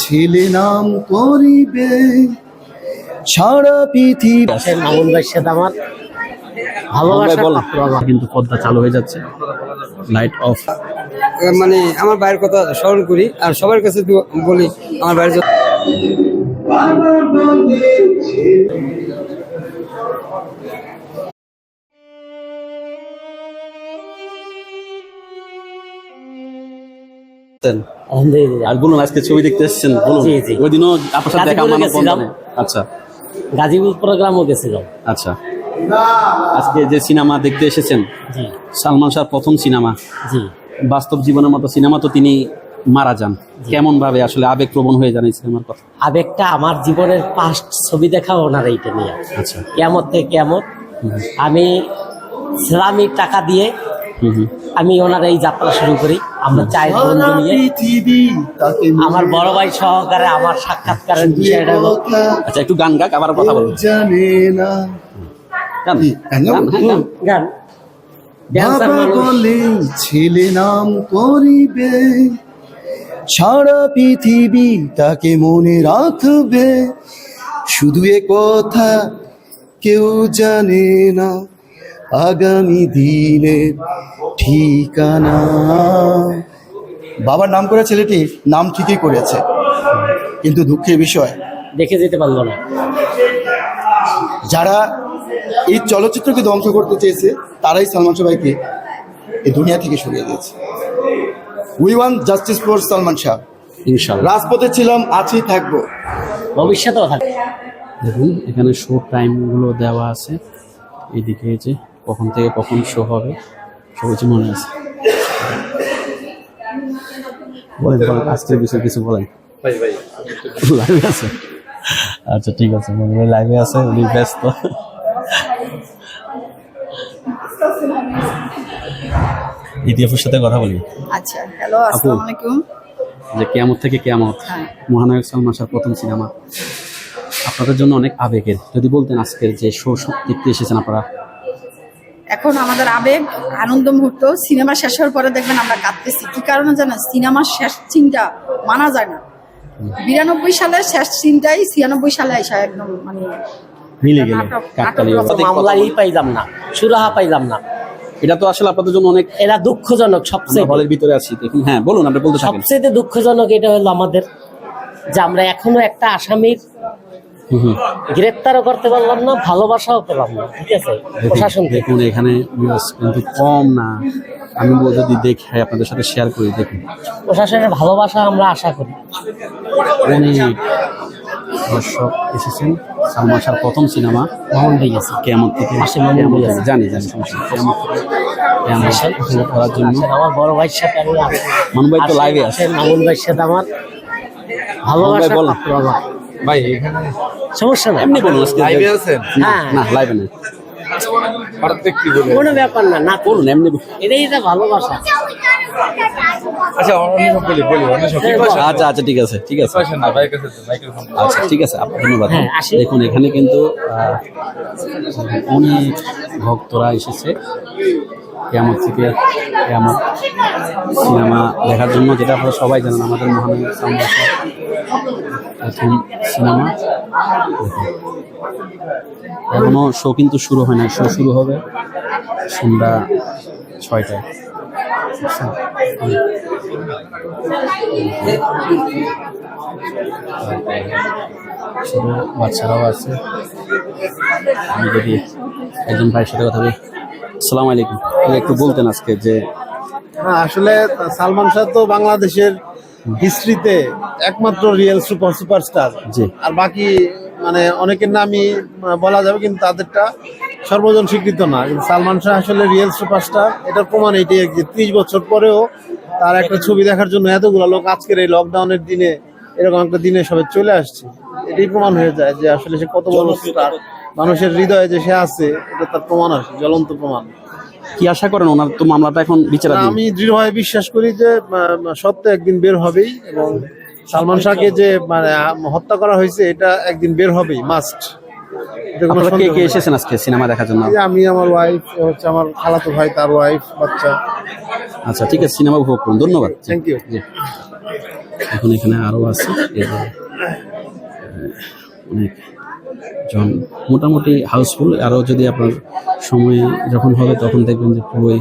ছেলে নাম করিবে। সারা পৃথিবী মামুন ভাইয়ের সাথে আমার। ভালোবাসা কিন্তু পদ্মা চালু হয়ে যাচ্ছে। লাইট অফ মানে আমার ভাইয়ের কথা স্মরণ করি আর সবার কাছে বলি আমার ভাইয়ের আর বলুন আজকে ছবি দেখতে এসেছেন বলুন। ওই দিনও আপনার সাথে দেখা মানব আচ্ছা। গাজীপুর প্রোগ্রামও গেছিলাম। আচ্ছা। আজকে যে সিনেমা দেখতে এসেছেন সালমান শাহর প্রথম সিনেমা জি। বাস্তব জীবনের মতো সিনেমা তো তিনি মারা যান। কেমন ভাবে আসলে আবেগ প্রবণ হয়ে যান এই সিনেমার কথা? আবেগটা আমার জীবনের পাস্ট ছবি দেখা ওনার এইটা নিয়ে। আচ্ছা। কেমত থেকে কেমত আমি ইসলামী টাকা দিয়ে আমি ওনার এই যাত্রা শুরু করি। আমরা চার বন্ধু নিয়ে আমার বড় ভাই সহকারে আমার সাক্ষাৎকারের বিষয়টা হলো আচ্ছা একটু গান গাক আবার কথা না। গান বাবা বলে ছেলে নাম করিবে। সারা পৃথিবী তাকে মনে রাখবে। শুধু এ কথা কেউ জানে না। আগামী দিনের ঠিকানা। বাবার নাম করে ছেলেটি নাম ঠিকই করেছে কিন্তু দুঃখের বিষয় দেখে যেতে পারল না। যারা এই চলচ্চিত্রকে ধ্বংস করতে চেয়েছে তারাই সালমান ভাইকে এই দুনিয়া থেকে সরিয়ে দিয়েছে। We want justice for Salman Shah. রাজপথে ছিলাম আছি থাকব। ভবিষ্যতেও থাকবে। দেখুন এখানে শো টাইমগুলো দেওয়া আছে। এইদিকে এই যে কখন থেকে কখন শো হবে সব কিছু মনে আছে। বলেন বলেন আজকের বিষয়ে কিছু বলেন। লাইভে আছে? আচ্ছা ঠিক আছে লাইভে আছে উনি ব্যস্ত। ইতিহাসের সাথে কথা বলি? আচ্ছা হ্যালো আসসালামু আলাইকুম। যে কেয়ামত থেকে কেয়ামত হ্যাঁ। মহানায়ক সালমান শাহ প্রথম সিনেমা। আপনাদের জন্য অনেক আবেগের। যদি বলতেন আজকের যে শো দেখতে এসেছেন আপনারা এখন আমাদের আবেগ আনন্দ মুহূর্ত সিনেমা শেষ হওয়ার পরে দেখবেন আমরা কাঁদতেছি। কি কারণে জানেন সিনেমার শেষ চিনটা মানা যায় না। বিরানব্বই সালের শেষ চিনটাই ছিয়ানব্বই সালে আসা একদম মানে মিলে গেল। পাইলাম না সুরাহা পাইলাম না। এটা তো আসলে আপনাদের জন্য অনেক এরা দুঃখজনক সবচেয়ে। হলের ভিতরে আছি দেখুন। হ্যাঁ বলুন আপনি বলতে সবচেয়ে দুঃখজনক এটা হলো আমাদের যে আমরা এখনও একটা আসামির। গ্রেপ্তারও করতে পারলাম না ভালোবাসাও পেলাম না ঠিক আছে? প্রশাসন দেখুন এখানে কিন্তু কম না। আমি বল- যদি দেখে আপনাদের সাথে শেয়ার করি দেখুন। প্রশাসনের ভালোবাসা আমরা আশা করি। অনেক দর্শক এসেছেন। সালমান শাহর প্রথম সিনেমা। মামুন ভাই আছে কেমন থেকে। মামুন আছে। জানি জানি সমস্যা থেকে উপভোগ করার জন্য। আসেন, আমার বড় ভাইয়ের সাথে আমি। মামুন ভাই তো এ আছে। মামুন ভাইয়ের সাথে আমার ভালোবাসা বলেন। ভাই এখানে সমস্যা নাই। এমনি বলুন আজকে লাইভে আছেন? না হ্যাঁ। না লাইভে নেই। হঠাৎ করে কি বলে কোনো ব্যাপার না না বলুন এমনি এটাই তো ভালোবাসা। আচ্ছা হ্যাঁ। আচ্ছা আচ্ছা ঠিক আছে ঠিক আছে। না আচ্ছা ঠিক আছে ধন্যবাদ। হ্যাঁ, দেখুন এখানে কিন্তু অনেক ভক্তরা এসেছে। কেমন থেকে কেমন সিনেমা দেখার জন্য যেটা আপনারা সবাই জানেন আমাদের মহানগর প্রথম সিনেমা। এখনও শো কিন্তু শুরু হয় না শো শুরু হবে সন্ধ্যা ছয়টায়। ছোট বাচ্চারাও আছে। আমি যদি একজন ভাইয়ের সাথে কথা বলি আসসালামু আলাইকুম। একটু বলতেন আজকে যে আসলে সালমান শাহ তো বাংলাদেশের হিস্ট্রিতে একমাত্র রিয়েল সুপার সুপারস্টার জি। আর বাকি মানে অনেকের নামই বলা যাবে কিন্তু তাদেরটা সর্বজন স্বীকৃত না। কিন্তু সালমান শাহ আসলে রিয়েল সুপারস্টার এটার প্রমাণ এটাই যে ত্রিশ বছর পরেও তার একটা ছবি দেখার জন্য এতগুলো লোক আজকের এই লকডাউনের দিনে এরকম একটা দিনে সবাই চলে আসছে। এটাই প্রমাণ হয়ে যায় যে আসলে সে কত বড় স্টার মানুষের হৃদয়ে যে সে আছে এটা তার প্রমাণ আছে জ্বলন্ত প্রমাণ। কি আশা করেন ওনার তো মামলাটা এখন বিচারাধীন? আমি দৃঢ়ভাবে বিশ্বাস করি যে সত্য একদিন বের হবেই এবং সালমান শাহকে যে মানে হত্যা করা হয়েছে এটা একদিন বের হবেই মাস্ট আপনারা কে কে এসেছেন আজকে সিনেমা দেখার জন্য? আমি আমার ওয়াইফ হচ্ছে আমার খালাতো ভাই তার ওয়াইফ বাচ্চা। আচ্ছা ঠিক আছে সিনেমা উপভোগ করুন ধন্যবাদ। থ্যাংক ইউ এখন এখানে আরও আছে অনেক জন মোটামুটি হাউসফুল আরও যদি আপনার সময় যখন হবে তখন দেখবেন যে পুরোই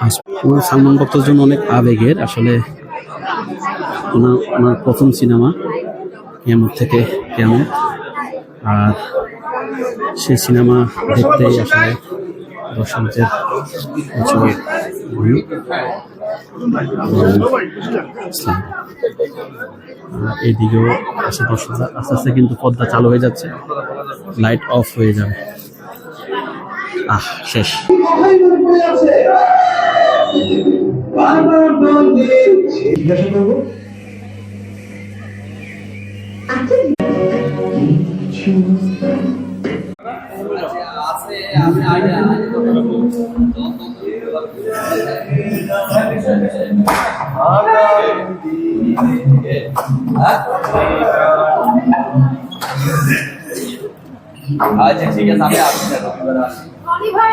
হাউসফুল সালমান ভক্তের জন্য অনেক আবেগের, আসলে ওনার ওনার প্রথম সিনেমা কেমন থেকে কেমন আর সেই সিনেমা দেখতেই আসলে দর্শকদের প্রচুর এইদিকেও আছে দর্শকরা আস্তে আস্তে কিন্তু পদ্মা চালু হয়ে যাচ্ছে। লাইট অফ হয়ে যাবে। আহ, শেষ। আচ্ছা ঠিক আছে আমি আসছি না রবিবার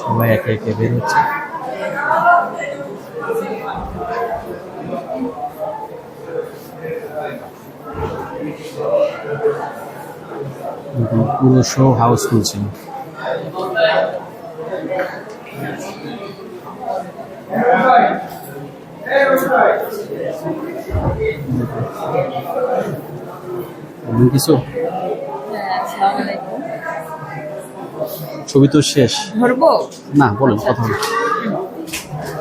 সবাই একে একে বেরোচ্ছে। একদম পুরো শো হাউসফুল ছিল কিছু? ছবি তো শেষ। ধরবো? না বলুন কথা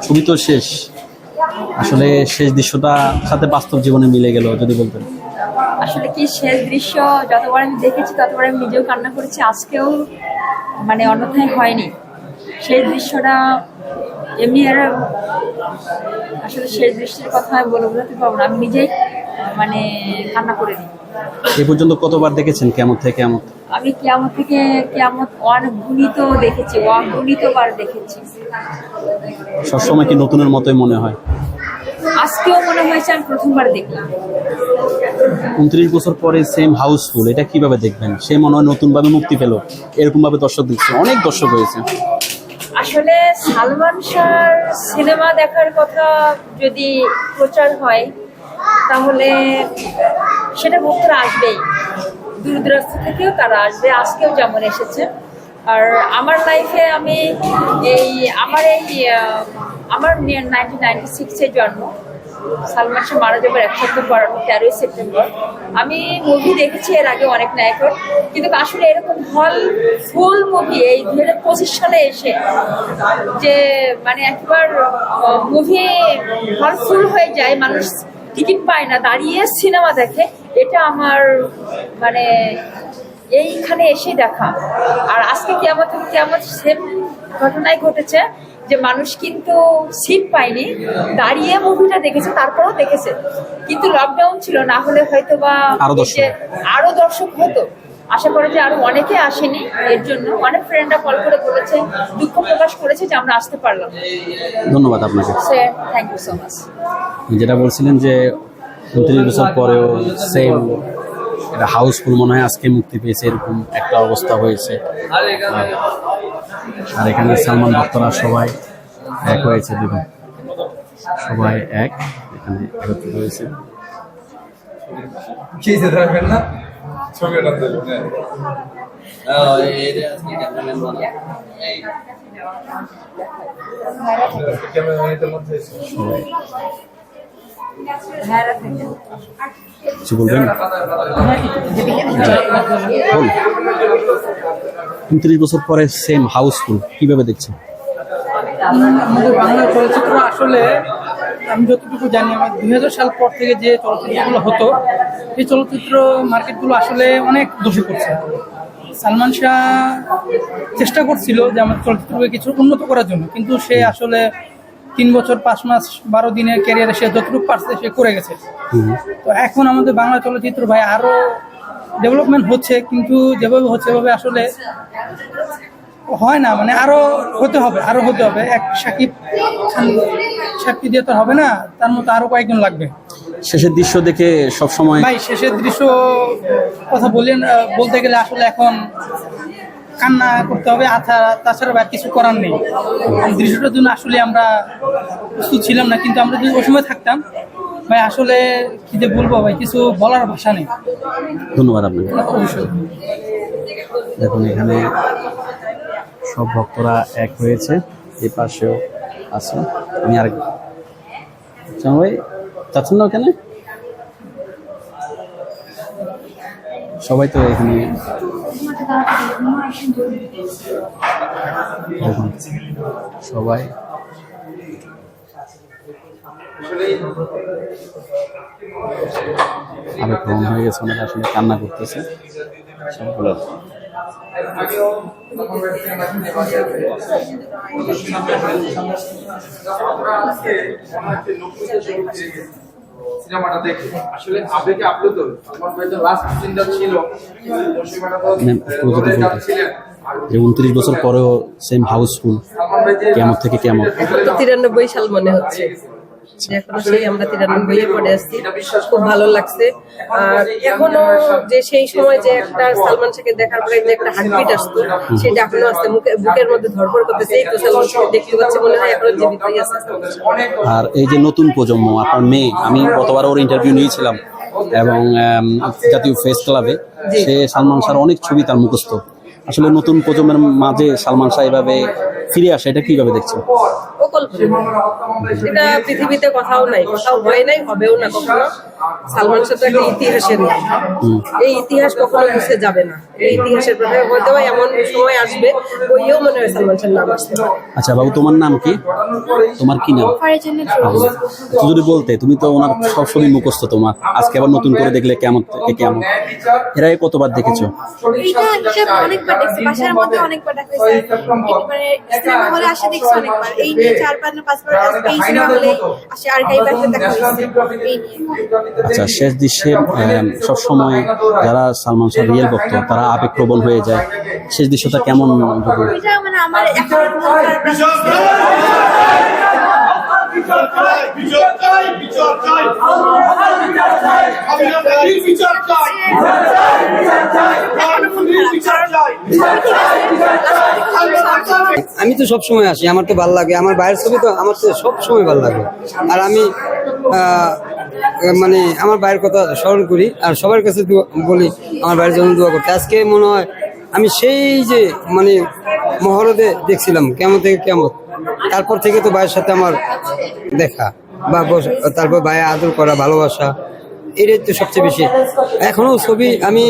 ছবি তো শেষ। আসলে শেষ দৃশ্যটা সাথে বাস্তব জীবনে মিলে গেল যদি বলতেন। আসলে কি শেষ দৃশ্য যতবার আমি দেখেছি ততবার আমি নিজেও কান্না করেছি আজকেও মানে অন্যথায় হয়নি। শেষ দৃশ্যটা এমনি আর আসলে শেষ দৃশ্যের কথা আমি বলে বোঝাতে পারব না আমি নিজেই মানে কান্না করে দিই। এ পর্যন্ত কতবার দেখেছেন কেমন থেকে কেমন? আমি কেমন থেকে কেমন অনগুণিত দেখেছি অগণিত বার দেখেছি। সবসময় কি নতুনের মতোই মনে হয়? আজকেও মনে হয়েছে আমি প্রথমবার দেখলাম। উনত্রিশ বছর পরে সেম হাউসফুল এটা কীভাবে দেখবেন? সে মনে হয় নতুন ভাবে মুক্তি পেল। এরকম ভাবে দর্শক দিচ্ছে অনেক দর্শক হয়েছে। আসলে সালমান শাহর সিনেমা দেখার কথা যদি প্রচার হয়, তাহলে সেটা ভক্তরা আসবেই। দূর দূরান্ত থেকেও তারা আসবে, আজকেও যেমন এসেছে। আর আমার লাইফে আমি এই, আমার এই আমার নাইনটিন নাইনটি সিক্সে জন্ম। সালমান শাহ মারা যাবার এক সপ্তাহ পর তেরোই সেপ্টেম্বর। আমি মুভি দেখেছি, এর আগে অনেক নায়কের। কিন্তু আসলে এরকম হল ফুল মুভি এই দু হাজার পঁচিশ সালে এসে যে মানে একবার মুভি হল ফুল হয়ে যায়, মানুষ টিকিট পায় না, দাঁড়িয়ে সিনেমা দেখে, এটা আমার মানে এইখানে এসে দেখা। আর আজকে কেমন কেমন সেম ঘটনাই ঘটেছে। যে মানুষ কিন্তু সিট পায়নি দাঁড়িয়ে মুভিটা দেখেছে তারপরেও দেখেছে। কিন্তু লকডাউন ছিল না হলে হয়তো বা আরও দর্শক। হতো। আশা করে যে আরও অনেকে আসেনি এর জন্য। অনেক ফ্রেন্ডরা কল করে বলেছে দুঃখ প্রকাশ করেছে যে আমরা আসতে পারলাম ধন্যবাদ আপনাকে। থ্যাংক ইউ সো মাচ যেটা বলছিলেন যে উনত্রিশ বছর পরেও সেম এটা হাউসফুল মনে হয় আজকে মুক্তি পেয়েছে এরকম একটা অবস্থা হয়েছে। আর- এখানে সালমান ভক্তরা সবাই এক হয়েছে দেখুন সবাই এক। এখানে একত্রিত হয়েছে ছবি ওটা সবাই। কিছু বলবেন উনত্রিশ বছর পরে সেম হাউসফুল কীভাবে দেখছেন? আমাদের বাংলা চলচ্চিত্র আসলে আমি যতটুকু জানি আমার দুই হাজার সাল পর থেকে যে চলচ্চিত্রগুলো হতো, এই চলচ্চিত্র মার্কেটগুলো আসলে অনেক দোষী করছে সালমান শাহ চেষ্টা করছিল যে আমার চলচ্চিত্রকে কিছু উন্নত করার জন্য, কিন্তু সে আসলে তিন বছর পাঁচ মাস বারো দিনের ক্যারিয়ারে সে যতটুকু পারছে সে করে গেছে। তো এখন আমাদের বাংলা চলচ্চিত্র ভাই আরও ডেভেলপমেন্ট হচ্ছে কিন্তু যেভাবে হচ্ছে সেভাবে আসলে হয় না মানে আরও হতে হবে আরও হতে হবে। এক সাকিব খান সাকিব দিয়ে তো হবে না তার মতো আরও কয়েকজন লাগবে। শেষের দৃশ্য দেখে সব সময় ভাই শেষের দৃশ্য কথা বললেন বলতে গেলে আসলে এখন কান্না করতে হবে আথা তাছাড়া ভাই কিছু করার নেই। দৃশ্যটার জন্য আসলে আমরা প্রস্তুত ছিলাম না কিন্তু আমরা যদি ওই সময় থাকতাম ভাই আসলে কি যে বলব ভাই কিছু বলার ভাষা নেই। ধন্যবাদ আপনাকে। অবশ্যই। দেখুন এখানে সব ভক্তরা এক হয়েছে এ পাশেও আছে। আমি আর ভাই চাচ্ছেন না ওখানে? সবাই তো এখানে সবাই। ভ্রমণ হয়ে গেছে ওনারা আসলে কান্না করতেছে। সবগুলো সিনেমাটা দেখে আসলে আবেগে আপ্লুত। আমার লাস্ট সিনটা ছিল। যে উনত্রিশ বছর পরেও সেম হাউসফুল কেমন থেকে কেমন? তিরানব্বই সাল মনে হচ্ছে। এখনও সেই আমরা তিরানব্বই এ পড়ে আসছি। খুব ভালো লাগছে। আর এখনও যে সেই সময় যে একটা সালমান শাহকে দেখার পরে যে একটা হার্টবিট আসতো সেটা এখনও আছে মুখে বুকের মধ্যে ধরপড় করতেছে। এই তো সালমান শাহকে দেখতে পাচ্ছি মনে হয় এখনও জীবিতই আছে। আর এই যে নতুন প্রজন্ম আপনার মেয়ে আমি গতবার ওর ইন্টারভিউ নিয়েছিলাম এবং জাতীয় ফেস ক্লাবে সে সালমান শাহর অনেক ছবি তার মুখস্থ। আসলে নতুন প্রজন্মের মাঝে সালমান শাহ এভাবে ফিরে আসে এটা কীভাবে দেখছেন? এটা পৃথিবীতে কোথাও নাই কোথাও হয় নাই হবেও না কখনো। সালমান শাহ তো একটা ইতিহাসের নাম। এই ইতিহাস কখনো মুছে যাবে না। এই ইতিহাসের প্রভাবে হয়তো এমন সময় আসবে বইয়েও মনে হয় সালমান শাহর নাম আসবে আচ্ছা বাবু তোমার নাম কি? তোমার কি নাম? যদি বলতে তুমি তো ওনার সব ছবি মুখস্থ তোমার। আজকে আবার নতুন করে দেখলে কেমন কেমন? এর আগে কতবার দেখেছ? এটা অনেকবার দেখছি বাসার মধ্যে অনেকবার দেখা হয়েছে একেবারে সিনেমা হলে আসে দেখছি অনেকবার। এই নিয়ে চার পাঁচ পাঁচবার এই সিনেমা হলে আসে আর্কাইভ আসে দেখা হয়েছে এই নিয়ে। আচ্ছা শেষ দৃশ্যে সবসময় যারা সালমান শাহ রিয়েল ভক্ত তারা আবেগপ্রবণ হয়ে যায়। শেষ দৃশ্যটা কেমন আমি তো সব সময় আসি, আমার তো ভালো লাগে। আমার বাইরের ছবি তো আমার তো সব সময় ভালো লাগে। আর আমি মানে আমার বাইরের কথা স্মরণ করি, আর সবার কাছে বলি, আমার বাইরের জন্য দোয়া করতে। আজকে মনে হয় আমি সেই যে মানে মহরদে দেখছিলাম, কেমন থেকে কেমন। তারপর থেকে তো ভাইয়ের সাথে আমার দেখা বা তারপর ভাইয়া আদর করা, ভালোবাসা, এটাই তো সবচেয়ে বেশি। এখনও ছবি, আমি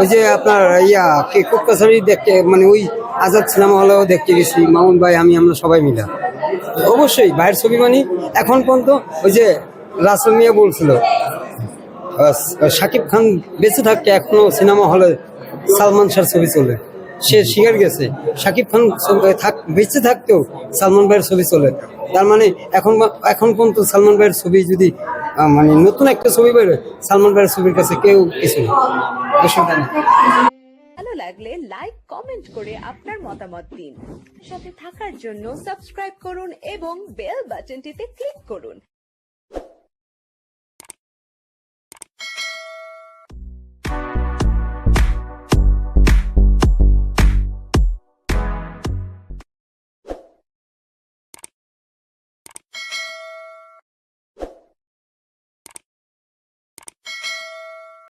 ওই যে আপনার ইয়া, কে কোকাছাড়ি দেখতে মানে ওই আজাদ সিনেমা হলেও দেখতে গেছি, মামুন ভাই, আমি, আমরা সবাই মিলা। অবশ্যই, ভাইয়ের ছবি মানে এখন পর্যন্ত ওই যে রাসেল মিয়া বলছিল শাকিব খান বেঁচে থাকতে এখনও সিনেমা হলে সালমান শাহর ছবি চলে। সে শিকার গেছে। শাকিব খান থাক, বেঁচে থাকতেও সালমান ভাইয়ের ছবি চলে। তার মানে এখন এখন পর্যন্ত সালমান ভাইয়ের ছবি যদি মানে নতুন একটা ছবি বেরোয় সালমান ভাইয়ের ছবির কাছে কেউ কিছু ভালো লাগলে লাইক কমেন্ট করে আপনার মতামত দিন। সাথে থাকার জন্য সাবস্ক্রাইব করুন এবং বেল বাটনটিতে ক্লিক করুন।